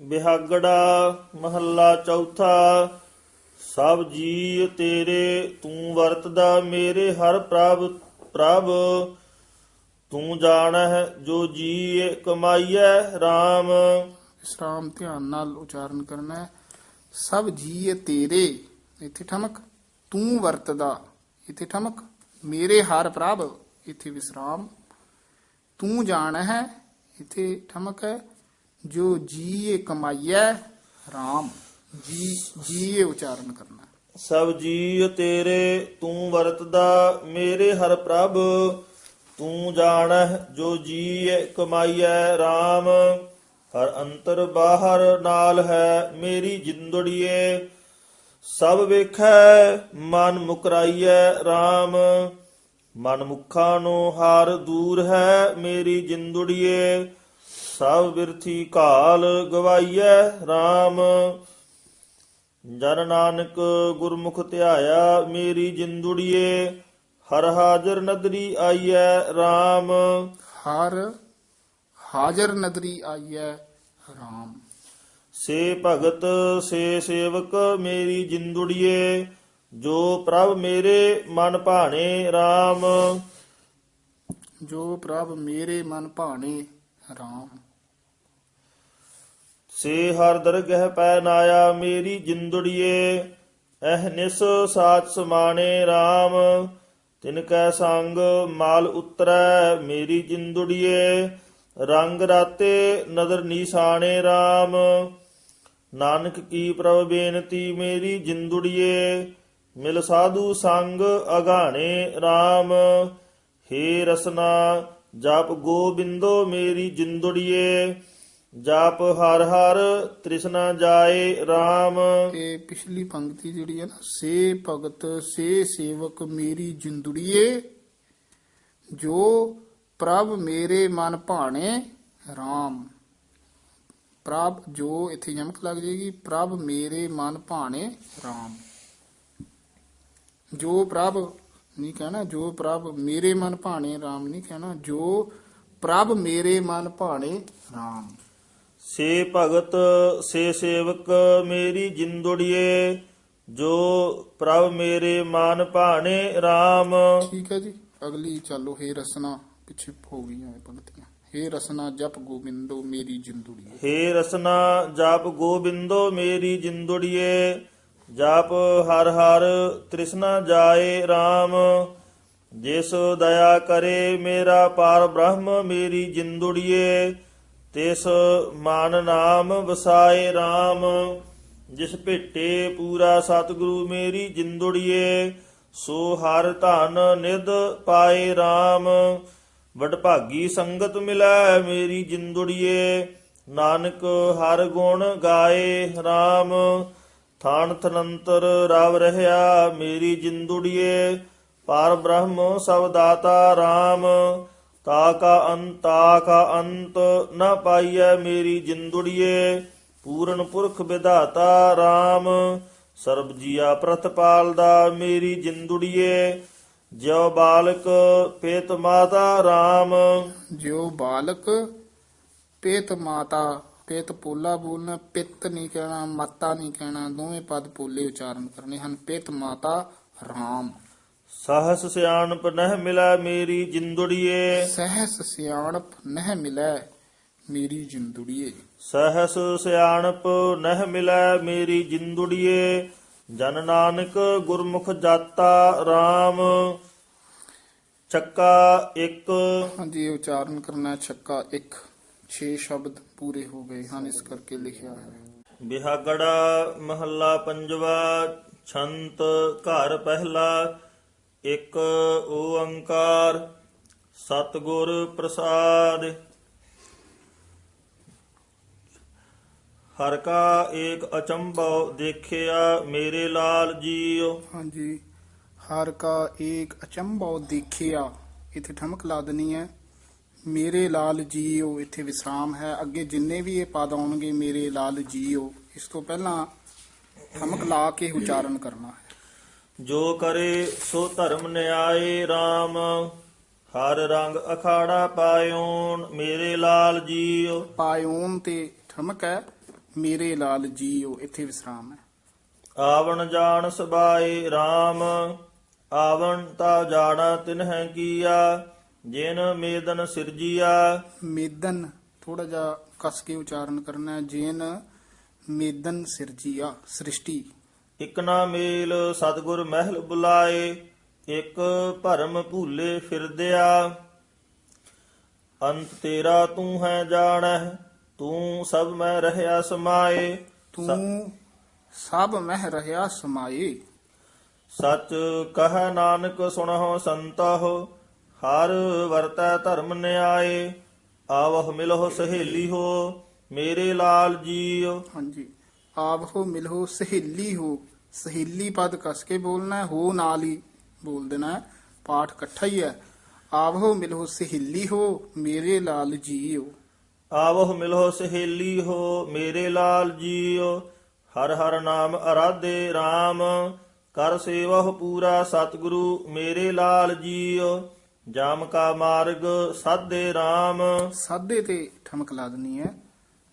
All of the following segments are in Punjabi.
ਬਿਹਾਗੜਾ ਮਹੱਲਾ ਚੌਥਾ, ਸਭ ਜੀ ਤੇਰੇ, ਤੂੰ ਵਰਤਦਾ ਮੇਰੇ ਹਰ ਪ੍ਰਭ ਪ੍ਰਭ। ਤੂੰ ਜਾਣਹਿ ਜੋ ਜੀ ਕਮਾਈਐ RAM ਵਿਸਰਾਮ ਧਿਆਨ ਨਾਲ ਉਚਾਰਨ ਕਰਨਾ। ਹੈ ਸਭ ਜੀਏ ਤੇਰੇ, ਇੱਥੇ ਠਮਕ। ਤੂੰ ਵਰਤਦਾ, ਇੱਥੇ ਠਮਕ। ਮੇਰੇ ਹਰ ਪ੍ਰਭ, ਇੱਥੇ ਵਿਸਰਾਮ। ਤੂੰ ਜਾਣ ਹੈ ਇੱਥੇ ਠਮਕ। ਹੈ ਜੋ ਜੀਏ ਕਮਾਈਐ RAM ਜੀ, ਜੀਏ ਉਚਾਰਨ ਕਰਨਾ। ਹੈ। ਸਭ ਜੀ ਤੇਰੇ ਤੂੰ ਵਰਤਦਾ, ਮੇਰੇ ਹਰ ਪ੍ਰਭ ਤੂੰ ਜਾਣਹਿ, ਜੋ ਜੀ ਕਮਾਈਐ RAM ਹਰ ਅੰਤਰ ਬਾਹਰ ਨਾਲ ਹੈ, ਮੇਰੀ ਜਿੰਦੜੀਏ। ਸਭ ਵੇਖੈ, ਮਨ ਮੁਕਰਾਈਐ RAM ਮਨ ਮੁਖਾਂ ਨੂੰ ਹਾਰ ਦੂਰ ਹੈ, ਮੇਰੀ ਜਿੰਦੜੀਏ। ਸਭ ਬਿਰਥੀ ਕਾਲ ਗਵਾਈਐ RAM ਜਨ ਨਾਨਕ ਗੁਰਮੁਖ ਧਿਆਇਆ ਮੇਰੀ ਜਿੰਦੁੜੀਏ ਹਰ ਹਾਜ਼ਰ ਨਦਰੀ ਆਈਐ RAM ਹਰ ਹਾਜ਼ਰ ਨਦਰੀ ਆਈਐ RAM ਸੇ ਭਗਤ ਸੇ ਸੇਵਕ ਮੇਰੀ ਜਿੰਦੁੜੀਏ ਜੋ ਪ੍ਰਭ ਮੇਰੇ ਮਨ ਭਾਣੇ RAM ਜੋ ਪ੍ਰਭ ਮੇਰੇ ਮਨ ਭਾਣੇ RAM ਸੇ ਹਰ ਦਰਗਹਿ ਪੈ ਨਾਇਆ, ਮੇਰੀ ਜਿੰਦੁੜੀਏ, ਐਹ ਨਿਸ ਸਾਚ ਸਮਾਣੇ RAM ਤਿਨ ਕੈ ਸੰਗ ਮਾਲ ਉਤਰੈ, ਮੇਰੀ ਜਿੰਦੁੜੀਏ, ਰੰਗ ਰਾਤੇ ਨਦਰ ਨੀਸਾਣੇ RAM ਨਾਨਕ ਕੀ ਪ੍ਰਭ ਬੇਨਤੀ, ਮੇਰੀ ਜਿੰਦੁੜੀਏ, ਮਿਲ ਸਾਧੂ ਸੰਗ ਅਗਾਣੇ RAM ਹੇ ਰਸਨਾ, ਜਪ ਗੋਬਿੰਦੋ, ਮੇਰੀ ਜਿੰਦੁੜੀਏ ਜਾਪ ਹਰ ਹਰ, ਤ੍ਰਿਸ਼ਨਾ ਜਾਏ RAM ਇਹ ਪਿਛਲੀ ਪੰਕਤੀ ਜਿਹੜੀ ਹੈ ਨਾ, ਸੇ ਭਗਤ, ਸੇ ਸੇਵਕ ਮੇਰੀ ਜਿੰਦੜੀਏ, ਜੋ ਪ੍ਰਭ ਮੇਰੇ ਮਨ ਭਾਣੇ RAM ਪ੍ਰਭ ਜੋ ਇੱਥੇ ਜਮਕ ਲੱਗ ਜਾਏਗੀ, ਪ੍ਰਭ ਮੇਰੇ ਮਨ ਭਾਣੇ RAM ਜੋ ਪ੍ਰਭ, ਨਹੀਂ ਕਹਿਣਾ, ਜੋ ਪ੍ਰਭ ਮੇਰੇ ਮਨ ਭਾਣੇ RAM ਨਹੀਂ ਕਹਿਣਾ, ਜੋ ਪ੍ਰਭ ਮੇਰੇ ਮਨ ਭਾਣੇ RAM ਸੇ ਭਗਤ ਸੇ ਸੇਵਕ ਮੇਰੀ ਜਿੰਦੁੜੀਏ ਜੋ ਪ੍ਰਭ ਮੇਰੇ ਮਨ ਭਾਣੇ RAM ਠੀਕ ਹੈ ਜੀ। ਅਗਲੀ ਚਾਲੋ ਹੇ ਰਸਨਾ ਪਿੱਛੇ ਹੋ ਗਈਆਂ ਇਹ ਪੰਕਤੀਆਂ। ਹੇ ਰਸਨਾ ਜਪ ਗੋਬਿੰਦੋ ਮੇਰੀ ਜਿੰਦੁੜੀ ਹੇ ਰਸਨਾ ਜਪ ਗੋਬਿੰਦੋ ਮੇਰੀ ਜਿੰਦੁੜੀਏ ਜਪ ਹਰ ਹਰ ਤ੍ਰਿਸ਼ਨਾ ਜਾਏ RAM ਜਿਸ ਦਇਆ ਕਰੇ ਮੇਰਾ ਪਾਰ ਬ੍ਰਹਮ ਮੇਰੀ ਜਿੰਦੁੜੀਏ ਤਿਸ ਮਾਨ ਨਾਮ ਵਸਾਏ RAM ਜਿਸ ਭੇਟੇ ਪੂਰਾ ਸਤਿਗੁਰੂ ਮੇਰੀ ਜਿੰਦੁੜੀਏ, ਸੋ ਹਰ ਧਨ ਨਿਧ ਪਾਏ RAM ਵਡਭਾਗੀ ਸੰਗਤ ਮਿਲੈ ਮੇਰੀ ਜਿੰਦੁੜੀਏ, ਨਾਨਕ ਹਰ ਗੁਣ ਗਾਏ RAM ਥਾਨ ਥਨੰਤਰ ਰਵ ਰਹਿਆ ਮੇਰੀ ਜਿੰਦੁੜੀਏ, ਪਰ ਬ੍ਰਹਮ ਸਭ ਦਾਤਾ RAM ਤਾ ਕਾ ਅੰਤਾ ਕਾ ਅੰਤ, ਨ ਪਾਈਐ ਮੇਰੀ ਜਿੰਦੁੜੀਏ। ਪੂਰਨ ਪੁਰਖ ਵਿਧਾਤਾ RAM ਸਰਬ ਜੀਆ ਪ੍ਰਤਪਾਲ ਦਾ ਮੇਰੀ ਜਿੰਦੁੜੀਏ। ਜਿਉ ਬਾਲਕ ਪੇਤ ਮਾਤਾ RAM ਜਿਉ ਬਾਲਕ ਪੇਤ ਮਾਤਾ, ਪੇਤ ਪੋਲਾ ਬੋਲਣਾ, ਪਿੱਤ ਨਹੀਂ ਕਹਿਣਾ, ਮਾਤਾ ਨਹੀਂ ਕਹਿਣਾ, ਦੋਵੇਂ ਪਦ ਪੋਲੇ ਉਚਾਰਨ ਕਰਨੇ ਹਨ। ਪੇਤ ਮਾਤਾ RAM ਸਹਸ ਸਿਆਣਪ ਨਹਿ ਮਿਲੈ ਮੇਰੀ ਜਿੰਦੁੜੀਏ। ਸਹਿਸ ਸਿਆਣਪ ਨਹਿ ਮਿਲੈ ਮੇਰੀ ਜਿੰਦੁੜੀਏ। ਸਹਸ ਸਿਆਣਪ ਨਹਿ ਮਿਲੈ ਮੇਰੀ ਜਿੰਦੁੜੀਏ। ਜਨ ਨਾਨਕ ਗੁਰਮੁਖ ਜਾਤਾ RAM ਚੱਕਾ ਇੱਕ। ਹਾਂਜੀ ਇਹ ਉਚਾਰਨ ਕਰਨਾ ਛੱਕਾ 1 6 ਸ਼ਬਦ ਪੂਰੇ ਹੋ ਗਏ ਹਨ ਇਸ ਕਰਕੇ ਲਿਖਿਆ ਹੈ। ਬਿਹਾਗੜਾ ਮਹੱਲਾ ਪੰਜਵਾ ਛੰਤ ਘਰ ਪਹਿਲਾ। ਇੱਕ ਓੰਕਾਰ ਸਤਿਗੁਰ ਪ੍ਰਸਾਦ। ਹਰ ਕਾ ਏਕ ਅਚੰਭਵ ਦੇਖਿਆ ਮੇਰੇ ਲਾਲ ਜੀਓ ਹਾਂਜੀ, ਹਰ ਕਾ ਏਕ ਅਚੰਭਉ ਦੇਖਿਆ, ਇੱਥੇ ਠਮਕ ਲਾ ਦੇਣੀ ਹੈ। ਮੇਰੇ ਲਾਲ ਜੀਓ ਇੱਥੇ ਵਿਸਰਾਮ ਹੈ। ਅੱਗੇ ਜਿੰਨੇ ਵੀ ਇਹ ਪਦ ਆਉਣਗੇ, ਮੇਰੇ ਲਾਲ ਜੀਓ ਇਸ ਤੋਂ ਪਹਿਲਾਂ ਠਮਕ ਲਾ ਕੇ ਉਚਾਰਨ ਕਰਨਾ ਹੈ। ਜੋ ਕਰੇ ਸੋ ਧਰਮ ਨਿਆਏ RAM ਹਰ ਰੰਗ ਅਖਾੜਾ ਪਾਇਓਨ ਮੇਰੇ ਲਾਲ ਜੀਓ। ਪਾਇਓਨ ਤੇ ਠਮਕ ਹੈ ਮੇਰੇ ਲਾਲ ਜੀਓ ਇੱਥੇ ਵਿਸਰਾਮ ਹੈ। ਆਵਣ ਜਾਣ ਸਬਾਏ RAM ਆਵਣ ਤਾ ਜਾਣਾ ਤਿਨਹਿ ਕੀਆ ਜਿਨ ਮੇਦਨ ਸਿਰਜੀਆ। ਮੇਦਨ ਥੋੜਾ ਜਿਹਾ ਕਸ ਕੇ ਉਚਾਰਨ ਕਰਨਾ ਹੈ ਜੇਨ ਮੇਦਨ ਸਿਰਜੀਆ ਸ੍ਰਿਸ਼ਟੀ। ਇਕ ਨਾ ਮੇਲ ਸਤਗੁਰ ਮਹਿਲ ਬੁਲਾਏ ਇਕ ਭਰਮ ਭੂਲੇ ਫਿਰਦਿਆ। ਅੰਤ ਤੇਰਾ ਤੂੰ ਹੈ ਜਾਣਹਿ ਤੂੰ ਸਭ ਮੈਂ ਰਹਿਆ ਸਮਾਏ। ਤੂੰ ਸਭ ਮਹਿ ਰਹਾ ਸਮਾਏ। ਸਚ ਕਹ ਨਾਨਕ ਸੁਣਹੁ ਸੰਤਹੁ ਹਰ ਵਰਤੈ ਧਰਮ ਨਿਆਏ। ਆਵਹ ਮਿਲਹੁ ਸਹੇਲੀ ਹੋ ਮੇਰੇ ਲਾਲ ਜੀਉ ਹਾਂਜੀ। ਆਪ ਹੋ ਮਿਲੋ ਸਹੇਲੀ ਹੋ। ਸਹੇਲੀ ਪਦ ਕਸ ਕੇ ਬੋਲਣਾ ਹੈ, ਹੋ ਨਾਲ ਹੀ ਬੋਲ ਦੇਣਾ ਹੈ। ਪਾਠ ਇਕੱਠਾ ਹੀ ਹੈ। ਆਪ ਹੋ ਮਿਲੋ ਸਹੇਲੀ ਹੋ ਮੇਰੇ ਲਾਲ ਜੀਓ। ਆਵਹ ਮਿਲਹੁ ਸਹੇਲੀ ਹੋ ਮੇਰੇ ਲਾਲ ਜੀਉ ਹਰ ਹਰ ਨਾਮ ਅਰਾਧੇ RAM ਕਰ ਸੇਵਹੁ ਪੂਰਾ ਸਤਿਗੁਰੂ ਮੇਰੇ ਲਾਲ ਜੀਉ ਜਾਮ ਕਾ ਮਾਰਗ ਸਾਧੇ RAM ਸਾਧੇ ਤੇ ਠਮਕ ਲਾ ਦੇਣੀ ਹੈ।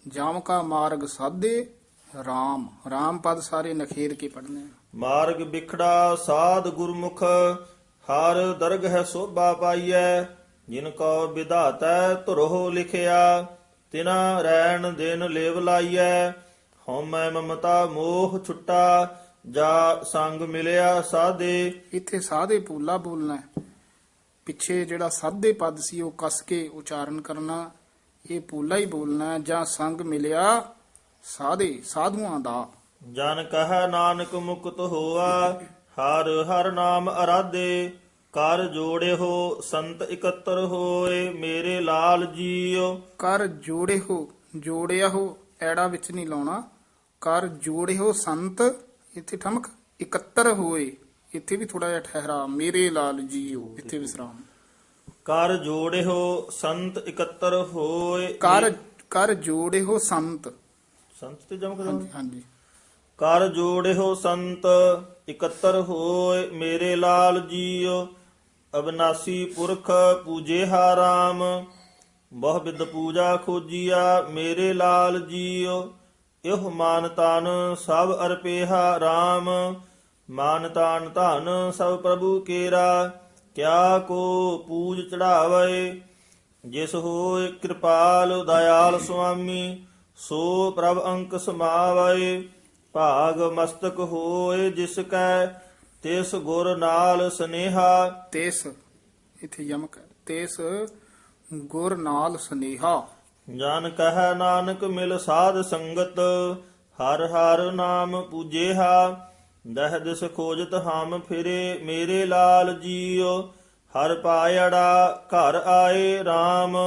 ਜਾਮ ਕਾ ਮਾਰਗ ਸਾਧੇ RAM RAM ਪਦ ਸਾਰੇ ਨਖੇਰ ਕੇ ਪੜਨੇ ਮਾਰਗ ਵਿਖੜਾ ਸਾਧ ਗੁਰਮੁਖ ਹਰ ਦਰਗ ਹੈ ਸੋਭਾ ਪਾਈਐ ਜਿਨ ਕੋ ਵਿਧਾਤੈ ਧੁਰੋ ਲਿਖਿਆ ਤਿਨਾ ਰੈਣ ਦਿਨ ਲੇਵ ਲਾਈਐ ਹਉਮੈ ਮਮਤਾ ਮੋਹ ਛੁੱਟਾ ਜਾ ਸੰਗ ਮਿਲਿਆ ਸਾਧੇ। ਇੱਥੇ ਸਾਧੇ ਪੂਲਾ ਬੋਲਣਾ ਪਿੱਛੇ ਜਿਹੜਾ ਸਾਧੇ ਪਦ ਸੀ ਉਹ ਕਸ ਕੇ ਉਚਾਰਨ ਕਰਨਾ ਇਹ ਪੂਲਾ ਹੀ ਬੋਲਣਾ ਜਾਂ ਸੰਗ ਮਿਲਿਆ ਸਾਧੇ ਸਾਧੂਆਂ ਦਾ। ਜਨ ਕਹੈ ਨਾਨਕ ਮੁਕਤ ਹੋਆ ਹਰ ਹਰ ਨਾਮ ਅਰਾਧੇ ਕਰ ਜੋੜੇ ਹੋ ਸੰਤ ਇਕੱਤਰ ਹੋਏ ਮੇਰੇ ਲਾਲ ਜੀਓ। ਕਰ ਜੋੜੇ ਹੋ ਜੋੜਿਆ ਹੋ ਐੜਾ ਵਿੱਚ ਨਹੀਂ ਲਾਉਣਾ। ਕਰ ਜੋੜੇ ਹੋ ਸੰਤ ਇੱਥੇ ਠਮਕ ਇਕੱਤਰ ਹੋਏ। ਇੱਥੇ ਵੀ ਥੋੜਾ ਜਿਹਾ ਠਹਿਰਾ ਮੇਰੇ ਲਾਲ ਜੀਓ ਇੱਥੇ ਵਿਸਰਾਮ। ਕਰ ਜੋੜੇ ਹੋ ਸੰਤ ਇਕੱਤਰ ਹੋਏ ਕਰ ਕਰ ਜੋੜੇ ਹੋ ਸੰਤ। ਸੰਤ ਤੇ ਜਮਕ ਹਾਂਜੀ ਹਾਂਜੀ। ਕਰ ਜੋੜੇ ਹੋ ਸੰਤ ਇਕੱਤਰ ਹੋਏ ਮੇਰੇ ਲਾਲ ਜੀਓ। ਅਬਨਾਸੀ ਪੁਰਖ ਪੂਜੇ ਹਾ ਰਾਮ ਬਹੁ ਬਿਦ ਪੂਜਾ ਖੋਜੀਆ ਮੇਰੇ ਲਾਲ ਜੀਓ। ਇਹ ਮਾਨ ਤਨ ਸਭ ਅਰਪੇਹਾ ਰਾਮ ਮਾਨ ਤਾਨ ਧਨ ਸਭ ਪ੍ਰਭੂ ਕੇਰਾ। ਕਿਆ ਕੋ ਪੂਜ ਚੜਾਵੇ ਜਿਸ ਹੋਏ ਕਿਰਪਾਲ ਦਇਆਲ ਸੁਆਮੀ। ਸੋ ਪ੍ਰਭ ਅੰਕ ਸਮਾਵੈ ਭਾਗ ਮਸਤਕ ਹੋਏ ਜਿਸ ਕੈ ਤਿਸ ਗੁਰ ਨਾਲ ਸਨੇਹਾ। ਤੇਸ ਇੱਥੇ ਯਮਕ ਤੇਸ ਗੁਰ ਨਾਲ ਸਨੇਹਾ। ਜਨ ਕਹੈ ਨਾਨਕ ਮਿਲ ਸਾਧ ਸੰਗਤ ਹਰ ਹਰ ਨਾਮ ਪੂਜੇਹਾ। ਦਹ ਦਿਸ ਖੋਜਤ ਹਮ ਫਿਰੇ ਮੇਰੇ ਲਾਲ ਜੀਓ ਹਰ ਪਾਇੜਾ ਘਰ ਆਏ RAM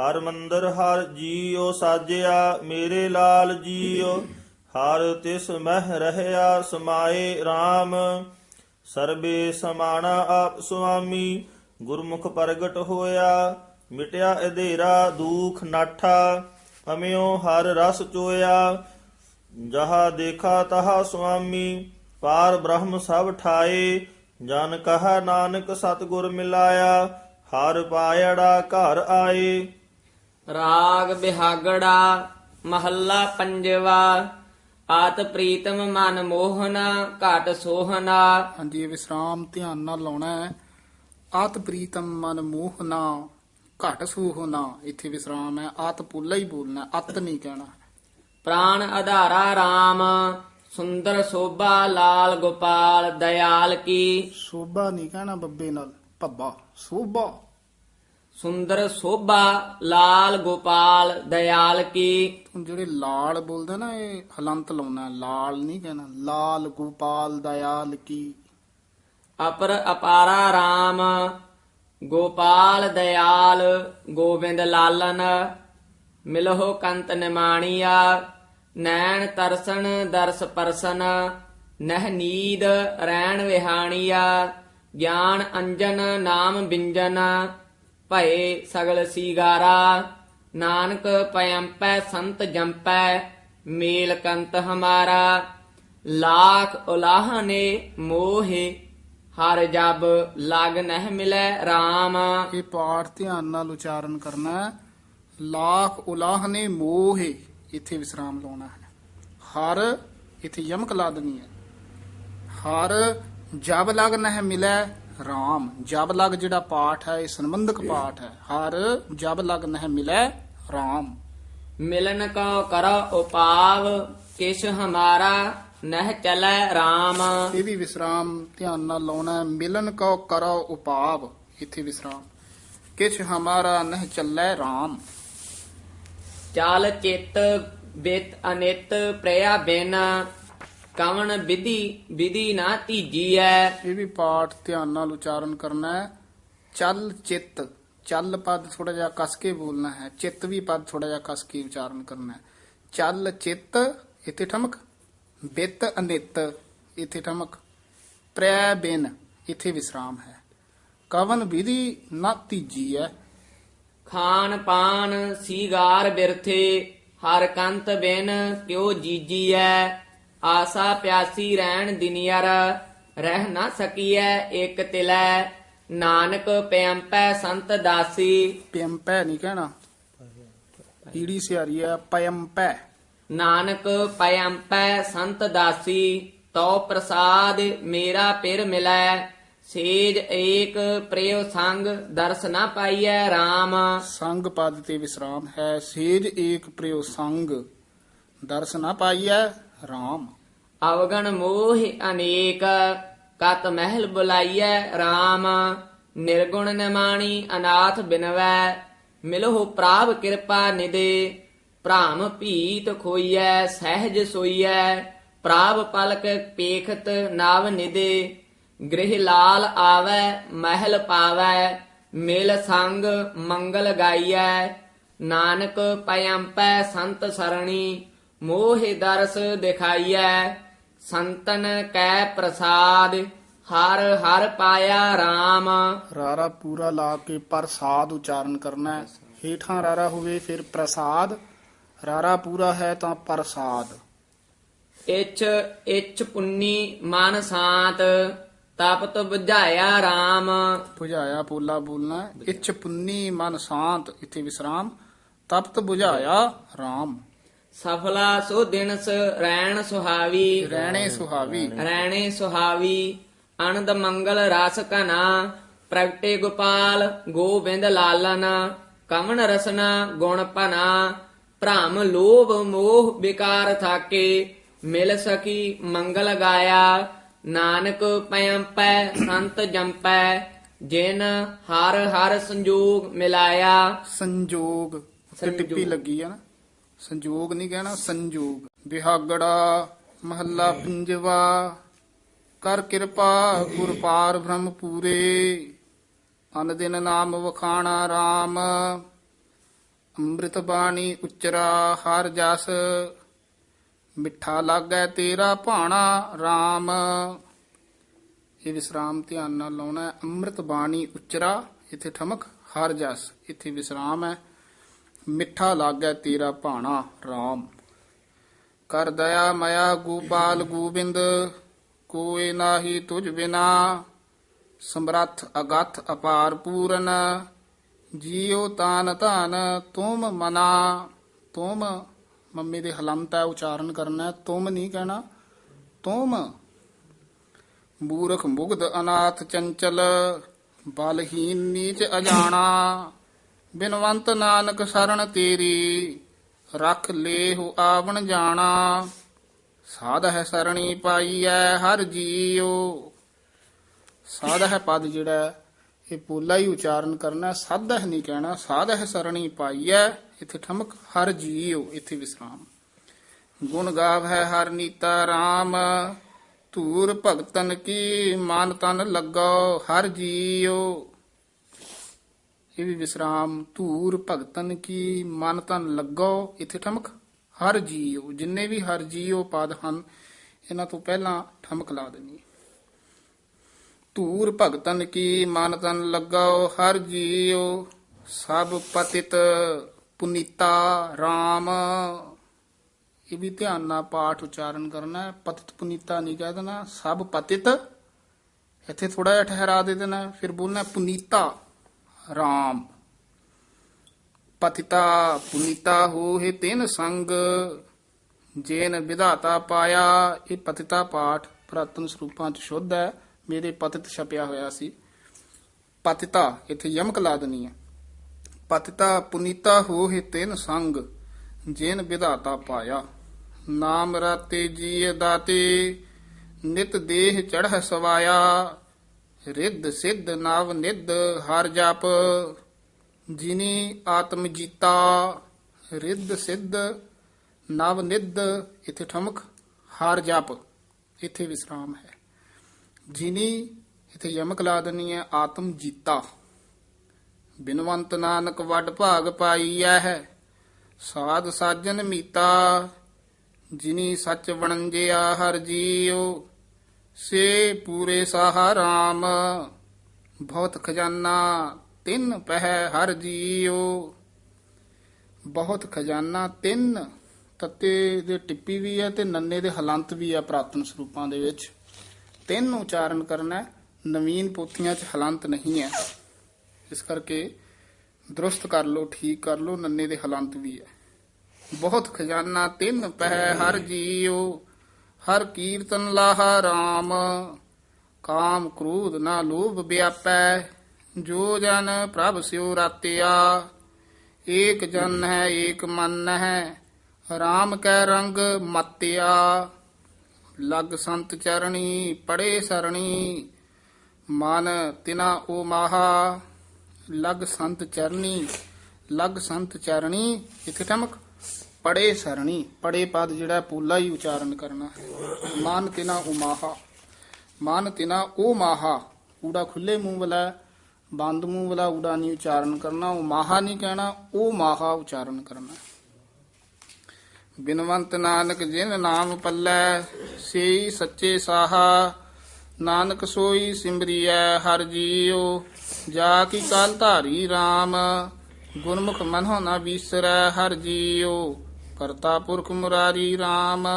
ਹਰ ਮੰਦਰ ਹਰ ਜੀਓ ਸਾਜਿਆ, ਮੇਰੇ ਲਾਲ ਜੀਓ ਹਰ ਤਿਸ ਮਹਿ ਰਹਿਆ, ਸਮਾਏ RAM ਸਰਬੇ ਸਮਾਣਾ ਆਪ ਸੁਆਮੀ, ਗੁਰਮੁਖ ਪ੍ਰਗਟ ਹੋਇਆ। ਮਿਟਿਆ ਅਧੇਰਾ ਦੂਖ ਨਾਠਾ, ਅਮਿਓ ਹਰ ਰਸ ਚੋਇਆ। ਜਹਾ ਦੇਖਾ ਤਹਾ ਸੁਆਮੀ, ਪਾਰ ਬ੍ਰਹਮ ਸਭ ਠਾਏ। ਜਨ ਕਹਾ ਨਾਨਕ ਸਤਗੁਰ ਮਿਲਾਇਆ, ਹਰ ਪਾਇੜਾ ਘਰ ਆਏ। ਰਾਗ ਬਿਹਾਗੜਾ ਮਹੱਲਾ ਪੰਜਵਾ ਆਤ ਪ੍ਰੀਤਮ ਮਨ ਮੋਹਨਾ ਘਟ ਸੋਹਨਾ। ਹਾਂਜੀ ਇਹ ਵਿਸਰਾਮ ਧਿਆਨ ਨਾਲ ਲਾਉਣਾ ਹੈ। ਆਤ ਪ੍ਰੀਤਮ ਮਨ ਮੋਹਨਾ ਘਟ ਸੂਹਨਾ। ਇੱਥੇ ਵਿਸਰਾਮ ਹੈ। ਆਤ ਪੁੱਲਾ ਹੀ ਬੋਲਣਾ ਅਤ ਨਹੀਂ ਕਹਿਣਾ। ਪ੍ਰਾਨ ਆਧਾਰਾ RAM ਸੁੰਦਰ ਸੋਭਾ ਲਾਲ ਗੋਪਾਲ ਦਇਆਲ ਕੀ। ਸੋਭਾ ਨਹੀਂ ਕਹਿਣਾ ਬੱਬੇ ਨਾਲ। ਭੱਬਾ ਸੋਭਾ। ਸੁੰਦਰ ਸੋਭਾ ਲਾਲ ਗੋਪਾਲ ਦਇਆਲ ਕੀ। ਜਿਹੜੇ ਲਾਲ ਬੋਲਦੇ ਨਾ ਇਹ ਹਲੰਤ ਲਾਉਣਾ ਲਾਲ ਨਹੀਂ ਕਹਿਣਾ ਲਾਲ ਗੋਪਾਲ ਦਇਆਲ ਕੀ। ਅਪਰ ਅਪਾਰਾ RAM ਗੋਪਾਲ ਦਇਆਲ ਗੋਬਿੰਦ ਲਾਲਨ ਮਿਲਹੁ ਕੰਤ ਨਿਮਾਣੀਆ ਨੈਣ ਤਰਸਨ ਦਰਸ ਪਰਸਨ ਨਹਿ ਨੀਦ ਰੈਣ ਵਿਹਾਣੀਆ ਗਿਆਨ ਅੰਜਨ ਨਾਮ ਬਿੰਜਨ ਭਏ ਸਗਲ ਸੀਗਾਰਾ। ਨਾਨਕ ਪਇੰਪੈ ਸੰਤ ਜੰਪੈ, ਮੇਲ ਕੰਤ ਹਮਾਰਾ। ਲਾਖ ਉਲਾਹ ਨੇ ਮੋਹੇ, ਹਰ ਜਬ ਲਗ ਨਹਿ ਮਿਲੈ RAM ਇਹ ਪਾਠ ਧਿਆਨ ਨਾਲ ਉਚਾਰਨ ਕਰਨਾ ਹੈ। ਲਾਖ ਉਲਾਹ ਨੇ ਮੋਹ, ਇੱਥੇ ਵਿਸਰਾਮ ਲਾਉਣਾ ਹੈ। ਹਰ ਇੱਥੇ ਯਮਕ ਲਾ ਦੇਣੀ ਹੈ। ਹਰ ਜਬ ਲਗ ਨਹਿ ਮਿਲੈ RAM ਜਬ ਲਗ ਜਿਹੜਾ ਪਾਠ ਹੈ ਇਹ ਸੰਬੰਧਕ ਪਾਠ ਹੈ। ਹਰ ਜਬ ਲਗ ਨਹਿ ਮਿਲੈ RAM ਮਿਲਨ ਕੋ ਕਰੋ ਉਪਾਵ ਕਿਛ ਹਮਾਰਾ ਨਹਿ ਚਲੈ RAM ਇਹ ਵੀ ਵਿਸਰਾਮ ਧਿਆਨ ਨਾਲ ਲਾਉਣਾ ਹੈ। ਮਿਲਨ ਕਉ ਕਰੋ ਉਪਾਵ। ਇੱਥੇ ਵਿਸਰਾਮ। ਕਿਛ ਹਮਾਰਾ ਨਹਿ ਚੱਲੈ RAM ਚਾਲ ਚਿਤ ਬਿਤ ਅਨਿਤ ਪ੍ਰਿਆ ਬਿਨ। ਕਵਣ ਵਿਧੀ ਵਿਧੀ ਨਾ ਧੀਜੀ ਐ ਇਹ ਵੀ ਪਾਠ ਧਿਆਨ ਨਾਲ ਉਚਾਰਨ ਕਰਨਾ ਹੈ। ਚੱਲ ਚਿੱਤ ਚੱਲ ਪਦ ਥੋੜਾ ਜਿਹਾ ਕਸ ਕੇ ਬੋਲਣਾ ਹੈ। ਚਿੱਤ ਵੀ ਪਦ ਥੋੜਾ ਜਿਹਾ ਕਸ ਕੇ ਉਚਾਰਨ ਕਰਨਾ ਹੈ। ਚੱਲ ਚਿੱਤ ਇੱਥੇ ਠਮਕ। ਬਿਤ ਅਨਿਤ ਇੱਥੇ ਠਮਕ। ਪ੍ਰੈ ਬਿਨ ਇੱਥੇ ਵਿਸਰਾਮ ਹੈ। ਕਵਨ ਵਿਧੀ ਨਾ ਤੀਜੀ ਹੈ ਖਾਨ ਪਾਨ ਸੀਗਾਰ ਬਿਰਥੇ ਹਰ ਕੰਤ ਬਿਨ ਕਿਉ ਜੀਜੀ ਐ ਆਸਾ ਪਿਆਸੀ ਰਹਿਣ ਦਿਨਿਆਰ ਰਹਿ ਨਾ ਸਕੀਐ ਇਕ ਤਿਲੈ। ਨਾਨਕ ਪਿਆੰਪੈ ਸੰਤ ਦਾਸੀ। ਪਿੰਪੈ ਨਹੀਂ ਕਹਿਣਾ। ਈੜੀ ਸਿਆਰੀ ਹੈ ਪਯੰਪੈ। ਨਾਨਕ ਪਿਆੰਪੈ ਸੰਤ ਦਾਸੀ ਤਉ ਪ੍ਰਸਾਦ ਮੇਰਾ ਪਿਰ ਮਿਲੈ। ਸੇਜ ਏਕ ਪ੍ਰਿਯ ਸੰਗ ਦਰਸ ਨਾ ਪਾਈਐ RAM ਸੰਗ ਪਦ ਤੇ ਵਿਸਰਾਮ ਹੈ ਸੇਜ ਏਕ ਪ੍ਰਿਯ ਸੰਗ ਦਰਸ ਨਾ ਪਾਈਐ RAM ਅਵਗਣ ਮੋਹ ਅਨੇਕ, ਕਤ ਮਹਿਲ ਬੁਲਾਈਐ RAM ਨਿਰਗੁਣ ਨਿਮਾਣੀ ਅਨਾਥ ਬਿਨਵੈ, ਮਿਲਹੁ ਪ੍ਰਾਪ ਕਿਰਪਾ ਨਿਦੇ, ਭ੍ਰਾਮ ਭੀਤ ਖੋਈਐ, ਸਹਿਜ ਸੋਈਐ, ਪ੍ਰਾਪ ਪਲਕ ਪੇਖਤ ਨਾਵ ਨਿਦੇ, ਗ੍ਰਹਿ ਲਾਲ ਆਵੈ, ਮਹਿਲ ਪਾਵੈ, ਮਿਲ ਸੰਗ ਮੰਗਲ ਗਾਈਐ, ਨਾਨਕ ਪਯੰਪੈ ਸੰਤ ਸਰਣੀ, ਮੋਹਿ ਦਰਸ ਦਿਖਾਈਐ। ਸੰਤਨ ਕੈ ਪ੍ਰਸਾਦ ਹਰ ਹਰ ਪਾਇਆ RAM ਰਾਰਾ ਪੂਰਾ ਲਾ ਕੇ ਪ੍ਰਸਾਦ ਉਚਾਰਨ ਕਰਨਾ ਹੈ। ਹੇਠਾਂ ਰਾਰਾ ਹੋਵੇ ਫਿਰ ਪ੍ਰਸਾਦ ਰਾਰਾ ਪੂਰਾ ਹੈ ਤਾਂ ਪ੍ਰਸਾਦ। ਇਛ ਇਛ ਪੁੰਨੀ ਮਨ ਸਾਤ ਤਪਤ ਬੁਝਾਇਆ RAM 부ਝਾਇਆ ਪੋਲਾ ਬੋਲਣਾ ਹੈ। ਇੱਛ ਪੁੰਨੀ ਮਨ ਸ਼ਾਂਤ ਇੱਥੇ ਵਿਸਰਾਮ। ਤਪਤ 부ਝਾਇਆ RAM ਸਫਲਾ ਸੋ ਦਿਨਸ ਰੈਣ ਸੁਹਾਵੀ। ਰਹਿਣੇ ਸੁਹਾਵੀ। ਰੈਣੇ ਸੁਹਾਵੀ ਅਨੰਦ ਮੰਗਲ ਰਸ ਕਨਾ ਪ੍ਰਗਟੇ ਗੋਪਾਲ ਗੋਬਿੰਦ ਲਾਲਨ ਕਮਨ ਰਸਨਾ ਗੁਣ ਭਨਾ ਭ੍ਰਮ ਲੋਭ ਮੋਹ ਵਿਕਾਰ ਥਾਕੇ ਮਿਲ ਸਕੀ ਮੰਗਲ ਗਾਇਆ ਨਾਨਕ ਪਯੰਪੈ ਸੰਤ ਜੰਪੈ ਜਿਨ ਹਰ ਹਰ ਸੰਜੋਗ ਮਿਲਾਇਆ। ਸੰਜੋਗ ਉੱਤੇ। ਟਿੱਪੀ ਲੱਗੀ ਹੈ ਨਾ। ਸੰਜੋਗ ਨਹੀਂ ਕਹਿਣਾ, ਸੰਜੋਗ। ਵਿਹਾਗੜਾ ਮਹੱਲਾ ਪੰਜਵਾ, ਕਰ ਕਿਰਪਾ ਗੁਰ ਪਾਰ ਬ੍ਰਹਮ ਪੂਰੇ ਅਨ ਦਿਨ ਨਾਮ ਵਖਾਣਾ RAM ਅੰਮ੍ਰਿਤ ਬਾਣੀ ਉਚਰਾ ਹਰ ਜਸ। ਮਿੱਠਾ ਲਾਗੈ ਤੇਰਾ ਭਾਣਾ RAM ਇਹ ਵਿਸਰਾਮ ਧਿਆਨ ਨਾਲ ਲਾਉਣਾ ਅੰਮ੍ਰਿਤ ਬਾਣੀ ਉਚਰਾ, ਇੱਥੇ ਠਮਕ, ਹਰ ਜਸ। ਇੱਥੇ ਵਿਸਰਾਮ ਹੈ। ਮਿੱਠਾ ਲਾਗੈ ਤੇਰਾ ਭਾਣਾ RAM ਕਰ ਦਇਆ ਮਇਆ ਗੋਪਾਲ ਗੋਬਿੰਦ, ਕੋਏ ਨਾਹੀ ਤੁਝ ਬਿਨਾ। ਸਮਰੱਥ ਅਗਥ ਅਪਾਰ ਪੂਰਨ, ਜੀਉ ਤਾਨ ਧਨ ਤੁਮ ਮਨਾ। ਤੁਮ, ਮੰਮੀ ਦੇ ਹਲੰਤ ਹੈ, ਉਚਾਰਨ ਕਰਨਾ ਤੁਮ ਨਹੀਂ ਕਹਿਣਾ। ਤੁਮ, ਮੂਰਖ ਮੁਗਧ ਅਨਾਥ ਚੰਚਲ, ਬਲਹੀਨ ਨੀਚ ਅਜਾਣਾ। ਬਿਨਵੰਤ ਨਾਨਕ ਸਰਣ ਤੇਰੀ, ਰਖ ਲੇਹੁ ਆਵਣ ਜਾਣਾ। ਸਾਧ ਹੈ ਸਰਣੀ ਪਾਈਐ ਹਰ ਜੀਉ। ਸਾਧ ਹੈ ਪਦ ਜਿਹੜਾ ਇਹ ਪੋਲਾ ਹੀ ਉਚਾਰਨ ਕਰਨਾ ਸਾਧ ਹੈ ਨਹੀਂ ਕਹਿਣਾ, ਸਾਧ ਹੈ ਸਰਣੀ ਪਾਈਐ, ਇੱਥੇ ਠਮਕ ਹਰ ਜੀਉ, ਇੱਥੇ ਵਿਸਰਾਮ। ਗੁਣ ਗਾਵ ਹੈ ਹਰ ਨੀਤਾ RAM ਧੂਰ ਭਗਤਨ ਕੀ ਮਨ ਤਨ ਲੱਗੋ, ਹਰ ਜੀਉ। ਇਹ ਵੀ ਵਿਸਰਾਮ, ਧੂਰ, ਭਗਤਨ ਕੀ ਮਨ ਤਨ ਲੱਗੋ, ਇੱਥੇ ਠਮਕ। ਹਰ ਜੀਉ, ਜਿੰਨੇ ਵੀ ਹਰ ਜੀਉ ਪਦ ਹਨ, ਇਹਨਾਂ ਤੋਂ ਪਹਿਲਾਂ ਠਮਕ ਲਾ ਦੇਣੀ ਧੂਰ, ਭਗਤਨ ਕੀ ਮਨ ਤਨ ਲੱਗੋ, ਹਰ ਜੀਉ, ਸਭ ਪਤਿਤ ਪੁਨੀਤਾ RAM ਇਹ ਵੀ ਧਿਆਨ ਨਾਲ ਪਾਠ ਉਚਾਰਨ ਕਰਨਾ ਹੈ। ਪਤਿਤ ਪੁਨੀਤਾ ਨਹੀਂ ਕਹਿ ਦੇਣਾ, ਸਭ ਪਤਿਤ। ਇੱਥੇ ਥੋੜਾ ਜਿਹਾ ਠਹਿਰਾ ਦੇ ਦੇਣਾ ਫਿਰ ਬੋਲਣਾ ਪੁਨੀਤਾ। RAM ਪਤਿਤਾ ਪੁਨੀਤਾ ਹੋਏ ਤਿਨ ਸੰਗ, ਜੇਨ ਵਿਧਾਤਾ ਪਾਇਆ, ਇਹ ਪਤਿਤਾ ਪਾਠ ਪ੍ਰਾਤਨ ਸਰੂਪਾਂ ਚ ਸ਼ੁੱਧ ਹੈ, ਮੇਰੇ ਪਤਿਤ ਛਪਿਆ ਹੋਇਆ ਸੀ। ਪਤਿਤਾ ਇੱਥੇ ਯਮਕ ਲਾਦਨੀ ਹੈ। ਪਤਿਤਾ ਪੁਨੀਤਾ ਹੋਏ ਤਿਨ ਸੰਗ, ਜੇਨ ਵਿਧਾਤਾ ਪਾਇਆ। ਨਾਮ ਰਾਤੇ ਜੀਏ ਦਾਤੇ, ਨਿਤ ਦੇਹ ਚੜ੍ਹ ਸਵਾਇਆ। ਰਿੱਧ ਸਿੱਧ ਨਵ ਨਿੱਧ ਹਰ ਜਪ, ਜਿਨੀ ਆਤਮ ਜੀਤਾ, ਰਿੱਧ ਸਿੱਧ ਨਵ ਨਿੱਧ, ਇਥੇ ਠਮਕ, ਹਰ ਜਪ, ਇਥੇ ਵਿਸਰਾਮ ਹੈ। ਜਿਨੀ ਇਥੇ ਯਮਕ ਲਾ ਦੇਣੀ ਹੈ, ਆਤਮ ਜੀਤਾ। ਬਿਨਵੰਤ ਨਾਨਕ ਵੱਡ ਭਾਗ ਪਾਈਐ ਹੈ ਸਾਧ ਸਾਜਨ ਮੀਤਾ, ਜਿਨੀ ਸੱਚ ਵਣੰਜਿਆ ਹਰ ਜੀਉ। ਸੇ ਪੂਰੇ ਸਾਹਾ ਰਾਮ। ਬਹੁਤ ਖਜ਼ਾਨਾ, ਤਿੰਨ ਪਹਿ ਹਰ ਜੀਉ। ਬਹੁਤ ਖਜ਼ਾਨਾ, ਤਿੰਨ ਤੱਤੇ ਦੇ ਟਿੱਪੀ ਵੀ ਹੈ ਤੇ ਨੰਨੇ ਦੇ ਹਲੰਤ ਵੀ ਹੈ ਪ੍ਰਾਤਨ ਸਰੂਪਾਂ ਦੇ ਵਿੱਚ। ਤਿੰਨ ਉਚਾਰਨ ਕਰਨਾ ਨਵੀਨ ਪੋਥੀਆਂ 'ਚ ਹਲੰਤ ਨਹੀਂ ਹੈ। ਇਸ ਕਰਕੇ ਦਰੁਸਤ ਕਰ ਲਓ, ਠੀਕ ਕਰ ਲਓ, ਨੰਨੇ ਦੇ ਹਲੰਤ ਵੀ ਹੈ। ਬਹੁਤ ਖਜ਼ਾਨਾ, ਤਿੰਨ ਪਹਿ ਹਰ ਜੀਉ। ਹਰ ਕੀਰਤਨ ਲਾਹਾ RAM ਕਾਮ ਕ੍ਰੋਧ ਨਾ ਲੋਭ ਵਿਆਪੈ, ਜੋ ਜਨ ਪ੍ਰਭ ਸਿਉ ਰਾਤਿਆ। ਏਕ ਜਨ ਹੈ, ਏਕ ਮਨ ਹੈ RAM ਕੈ ਰੰਗ ਮਤਿਆ। ਲਗ ਸੰਤ ਚਰਣੀ, ਪੜੇ ਸਰਣੀ, ਮਨ ਤਿਨਾ ਓ ਮਾਹਾ। ਲਗ ਸੰਤ ਚਰਣੀ, ਲਗ ਸੰਤ ਚਰਣੀ, ਇਥੇ ਠਮਕ। ਪੜੇ ਸਰਣੀ, ਪੜੇ ਪਦ ਜਿਹੜਾ ਪੂਲਾ ਹੀ ਉਚਾਰਨ ਕਰਨਾ ਹੈ। ਮਨ ਤਿਨਾ ਓ ਮਾਹਾ, ਮਨ ਤਿਨਾ ਓ ਮਾਹਾ। ਊੜਾ ਖੁੱਲੇ ਮੂੰਹ ਵਾਲਾ, ਬੰਦ ਮੂੰਹ ਵਾਲਾ ਊੜਾ ਨਹੀਂ ਉਚਾਰਨ ਕਰਨਾ, ਉਹ ਮਾਹਾ ਨਹੀਂ ਕਹਿਣਾ, ਉਹ ਮਾਹਾ ਉਚਾਰਨ ਕਰਨਾ ਬਿਨਵੰਤ ਨਾਨਕ ਜਿਨ ਨਾਮ ਪੱਲੇ, ਸੇਈ ਸੱਚੇ ਸਾਹਾ। ਨਾਨਕ ਸੋਈ ਸਿਮਰਿਐ, ਹਰ ਜੀਉ। ਜਾ ਕੀ ਕਾਲ ਧਾਰੀ RAM ਗੁਰਮੁਖ ਮਨੋ ਨਾ ਵਿਸਰੈ, ਹਰ ਜੀਉ। ਕਰਤਾ ਪੁਰਖ ਮੁਰਾਰੀ RAM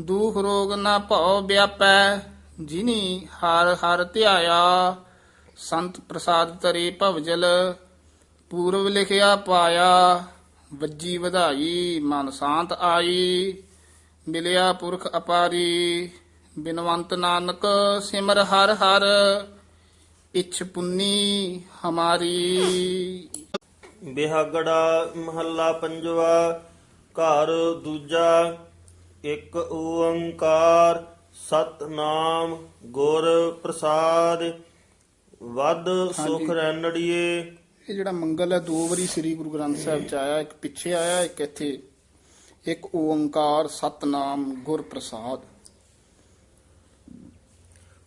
ਦੂਖ ਰੋਗ ਨਾ ਭਉ ਵਿਆਪੈ, ਜਿਨੀ ਹਰ ਹਰ ਧਿਆਇਆ। ਸੰਤ ਪ੍ਰਸਾਦ ਤਰੇ ਭਵਜਲ, ਪੂਰਵ ਲਿਖਿਆ ਪਾਇਆ। ਵੱਜੀ ਵਧਾਈ, ਮਨ ਸ਼ਾਂਤ ਆਈ। ਮਿਲਿਆ ਪੁਰਖ ਅਪਾਰੀ, ਬਿਨਵੰਤ ਨਾਨਕ ਸਿਮਰ ਹਰ ਹਰ। ਇਛ ਪੁੰਨੀ ਹਮਾਰੀ। ਬਿਹਾਗੜਾ ਮਹੱਲਾ ਪੰਜਵਾ ਘਰ ਦੂਜਾ ਇੱਕ ਓੰਕਾਰ ਸਤਨਾਮ ਗੁਰ ਪ੍ਰਸਾਦ। ਵਦ ਸੁਖ ਰੈਣੜੀਏ ਇਹ ਜਿਹੜਾ ਮੰਗਲ ਹੈ ਦੋ ਵਾਰੀ ਸ੍ਰੀ ਗੁਰੂ ਗ੍ਰੰਥ ਸਾਹਿਬ ਚ ਆਇਆ ਇੱਕ ਪਿੱਛੇ ਆਇਆ ਇੱਕ ਇੱਥੇ। ਇੱਕ ਓੰਕਾਰ ਸਤਨਾਮ ਗੁਰ ਪ੍ਰਸਾਦ।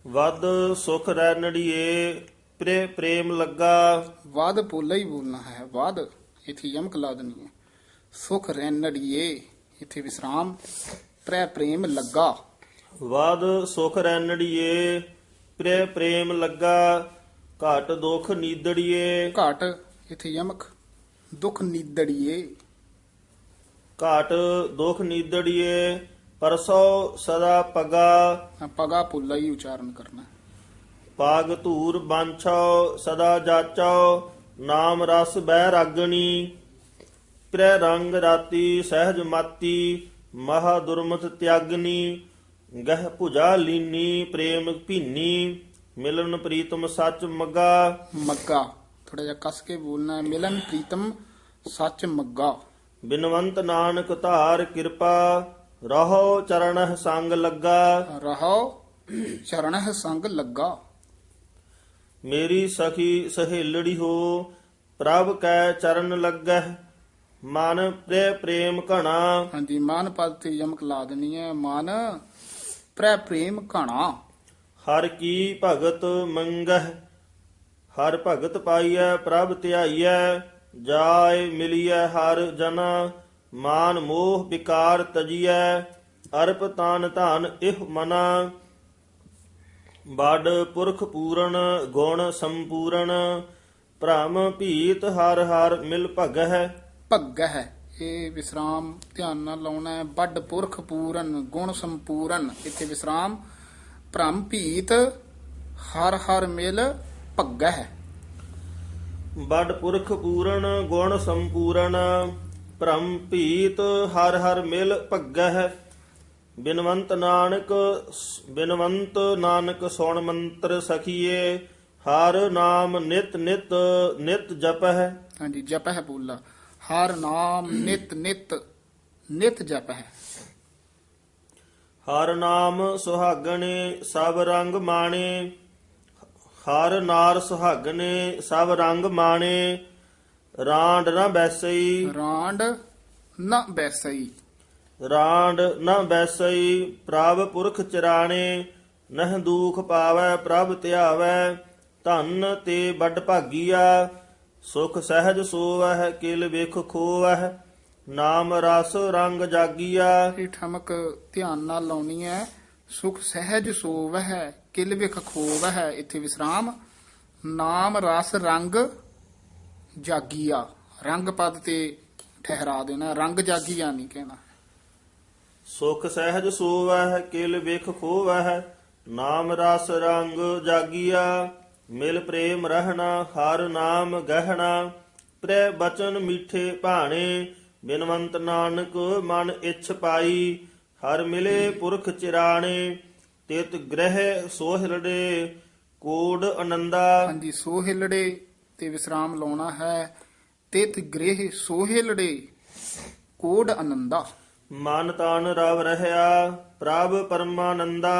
ਵਦ ਸੁਖ ਰੈਣੜੀਏ ਪ੍ਰੇ ਪ੍ਰੇਮ ਲੱਗਾ। ਵਾਦ ਪੋਲਾ ਹੀ ਬੋਲਣਾ ਹੈ ਵਾਦ ਇੱਥੇ ਯਮਕ ਲਾ ਦੇਣੀ ਹੈ। ਸੁਖ ਰੈਨੜੀਏ ਇੱਥੇ ਵਿਸਰਾਮ। ਪ੍ਰੈ ਪ੍ਰੇਮ ਲੱਗਾ। ਵਦ ਸੁਖ ਰੈਣੜੀਏ ਪ੍ਰੇ ਪ੍ਰੇਮ ਲੱਗਾ ਘਟ ਦੁਖ ਨੀਦੜੀਏ। ਘਾਟ ਇੱਥੇ ਯਮਕ ਦੁਖ ਨੀਦੜੀਏ। ਘਟ ਦੁਖ ਨੀਦੜੀਏ ਪਰਸੋ ਸਦਾ ਪਗਾ। ਆਹ ਪਗਾ ਪੋਲਾ ਹੀ ਉਚਾਰਨ ਕਰਨਾ। ਪਾਗ ਧੂਰ ਬਾਂਛੋ ਸਦਾ ਜਾਚੋ ਨਾਮ ਰਸ ਬਹਿ ਰਾਗਣੀ। ਪ੍ਰੇ ਰੰਗ ਰਾਤੀ ਸਹਿਜ ਮਾਤੀ ਮਹਾ ਦੁਰਮਤ ਤਿਆਗਨੀ ਗਹਿ ਭੁਜਾ ਲੀਨੀ ਪ੍ਰੇਮ ਭੀਨੀ ਮਿਲਨ ਪ੍ਰੀਤਮ ਸੱਚ ਮਗਾ ਮੱਗਾ ਥੋੜਾ ਜਿਹਾ ਕਸ ਕੇ ਬੋਲਣਾ ਹੈ ਮਿਲਨ ਪ੍ਰੀਤਮ ਸੱਚ ਮੱਗਾ ਬਿਨਵੰਤ ਨਾਨਕ ਧਾਰ ਕਿਰਪਾ ਰਹੋ ਚਰਣਹ ਸੰਗ ਲੱਗਾ ਰਹੋ ਚਰਣਹ ਸੰਗ ਲੱਗਾ ਮੇਰੀ ਸਖੀ ਸਹੇਲੜੀ ਹੋ ਪ੍ਰਭ ਕੈ ਚਰਨ ਲੱਗਹਿ ਮਨ ਪ੍ਰੇ ਪ੍ਰੇਮ ਘਣਾ। ਹਾਂਜੀ ਮਾਨ ਪਦ ਤੇ ਯਮਕ ਲਾ ਦੇਣੀ ਹੈ। ਮਨ ਪ੍ਰੈ ਪ੍ਰੇਮ ਘਣਾ। ਹਰ ਕੀ ਭਗਤ ਮੰਗਹਿ ਹਰ ਭਗਤ ਪਾਈਐ ਪ੍ਰਭ ਧਿਆਈਐ ਜਾਇ ਮਿਲੀਐ ਹਰ ਜਨ। ਮਾਨ ਮੋਹ ਵਿਕਾਰ ਤਜੀਐ ਅਰਪ ਤਾਨ ਧਨ ਇਹ ਮਨਾ। ਬੜ ਪੁਰਖ ਪੂਰਨ ਗੁਣ ਸੰਪੂਰਨ ਭ੍ਰਮ ਭੀਤ ਹਰ ਹਰ ਮਿਲ ਭਗਹਿ। ਭੱਗ ਹੈ ਇਹ ਵਿਸਰਾਮ ਧਿਆਨ ਨਾਲ ਲਾਉਣਾ ਹੈ ਵੱਡ ਪੁਰਖ ਪੂਰਨ ਗੁਣ ਸੰਪੂਰਨ। ਇੱਥੇ ਵਿਸਰਾਮ ਭ੍ਰਮ ਭੀਤ ਹਰ ਹਰ ਮਿਲ ਭੱਗ ਹੈ ਬੜ ਪੁਰਖ ਪੂਰਨ ਗੁਣ ਸੰਪੂਰਨ ਭ੍ਰਮ ਭੀਤ ਹਰ ਹਰ ਮਿਲ ਭੱਗਹਿ। ਬਿਨਵੰਤ ਨਾਨਕ ਬਿਨਵੰਤ ਨਾਨਕ ਸੁਣ ਮੰਤਰ ਸਖੀਏ ਹਰ ਨਾਮ ਨਿਤ ਨਿਤ ਨਿਤ ਜਪਹਿ। ਹਾਂਜੀ ਜਪ ਹੈ ਬੋਲਾ ਹਰ ਨਾਮ ਨਿਤ ਨਿਤ ਨਿਤ ਜਪ ਹੈ। ਹਰ ਨਾਮ ਸੁਹਾਗਣੇ ਸਭ ਰੰਗ ਮਾਣੇ। ਹਰ ਨਾਰ ਸੁਹਾਗਣੇ ਸਭ ਰੰਗ ਮਾਣੇ। ਰਾਂਡ ਨਾ ਬੈਸਈ। ਰਾਂਡ ਨ ਬੈਸਈ। ਰਾਂਡ ਨਾ ਬੈਸਈ ਪ੍ਰਭ ਪੁਰਖ ਚਰਾਣੇ। ਨਹ ਦੂਖ ਪਾਵੈ ਪ੍ਰਭ ਧਿਆਵੈ। ਧਨ ਤੇ ਵੱਡ ਭਾਗੀਆ। ਸੁਖ ਸਹਿਜ ਸੋਵਹਿ ਕਿਲ ਵੇਖ ਖੋਵਹਿ ਨਾਮ ਰਸ ਰੰਗ ਜਾਗੀਆ। ਇਹ ਠਮਕ ਧਿਆਨ ਨਾਲ ਲਾਉਣੀ ਹੈ। ਸੁਖ ਸਹਿਜ ਸੋਵਹਿ ਕਿਲ ਵਿਖ ਖੋਵਹਿ ਇੱਥੇ ਵਿਸਰਾਮ। ਨਾਮ ਰਸ ਰੰਗ ਜਾਗੀਆ। ਰੰਗ ਪਦ ਤੇ ਠਹਿਰਾ ਦੇਣਾ ਰੰਗ ਜਾਗੀਆ ਨਹੀਂ ਕਹਿਣਾ। ਸੁਖ ਸਹਿਜ ਸੋਵਹਿ ਕਿਲ ਵੇਖ ਖੋਵਹਿ ਨਾਮ ਰਸ ਰੰਗ ਜਾਗੀਆ। ਮਿਲ ਪ੍ਰੇਮ ਰਹਿਣਾ ਹਰ ਨਾਮ ਗਹਿਣਾ ਪ੍ਰੈ ਬਚਨ ਮੀਠੇ ਭਾਣੇ ਬਿਨਵੰਤ ਨਾਨਕ ਮਨ ਇਛ ਪਾਈ ਹਰ ਮਿਲੇ ਪੁਰਖ ਚਿਰਾਣੇ ਤਿਤ ਗ੍ਰਹਿ ਸੋਹਿਰੜੇ ਕੋਡ ਆਨੰਦਾ ਹਾਂਜੀ ਸੋਹਿਲੜੇ ਤੇ ਵਿਸਰਾਮ ਲਾਉਣਾ ਹੈ ਤਿਤ ਗ੍ਰਹਿ ਸੋਹਿਲੜੇ ਕੋਡ ਆਨੰਦਾ ਮਨ ਤਾਨ ਰਵ ਰਹਿਆ ਪ੍ਰਭ ਪਰਮਾਨੰਦਾ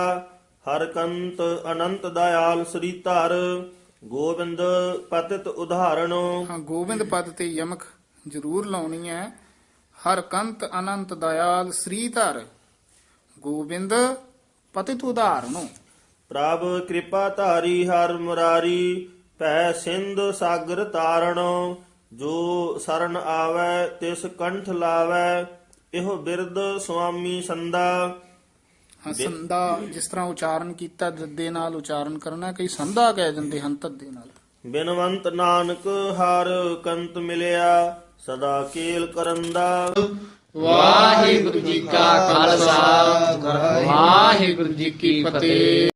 ਹਰ ਕੰਤ ਅਨੰਤ ਦਇਆਲ ਸ੍ਰੀ ਧਰ ਗੋਬਿੰਦ ਪਤਿਤ ਉਦਾਹਰਣੋ ਹਾਂ ਗੋਬਿੰਦ ਪਦ ਤੇ ਯਮਕ ਜ਼ਰੂਰ ਲਾਉਣੀ ਹੈ। ਹਰ ਕੰਤ ਅਨੰਤ ਦਇਆਲ ਸ੍ਰੀ ਧਰ ਗੋਬਿੰਦ ਪਤਿਤ ਉਦਾਹਰਣੋ ਪ੍ਰਭ ਕਿਰਪਾ ਧਾਰੀ ਹਰ ਮੁਰਾਰੀ ਭੈ ਸਿੰਧ ਸਾਗਰ ਤਾਰਣੋ। ਜੋ ਸਰਨ ਆਵੈ ਤਿਸ ਕੰਠ ਲਾਵੈ ਇਹੋ ਬਿਰਦ ਸੁਆਮੀ ਸੰਦਾ ਹਾਂ ਸੰਦਾ ਜਿਸ ਤਰ੍ਹਾਂ ਉਚਾਰਨ ਕੀਤਾ ਦੱਦੇ ਨਾਲ ਉਚਾਰਨ ਕਰਨਾ ਕਈ ਸੰਦਾ ਕਹਿ ਦਿੰਦੇ ਹਨ ਤੱਦੇ ਨਾਲ। ਬਿਨਵੰਤ ਨਾਨਕ ਹਰ ਕੰਤ ਮਿਲਿਆ ਸਦਾ ਕੇਲ ਕਰੰਦਾ ਵਾਹਿਗੁਰੂ ਜੀ ਕਾ ਖਾਲਸਾ ਵਾਹਿਗੁਰੂ ਜੀ ਕੀ ਫਤਿਹ।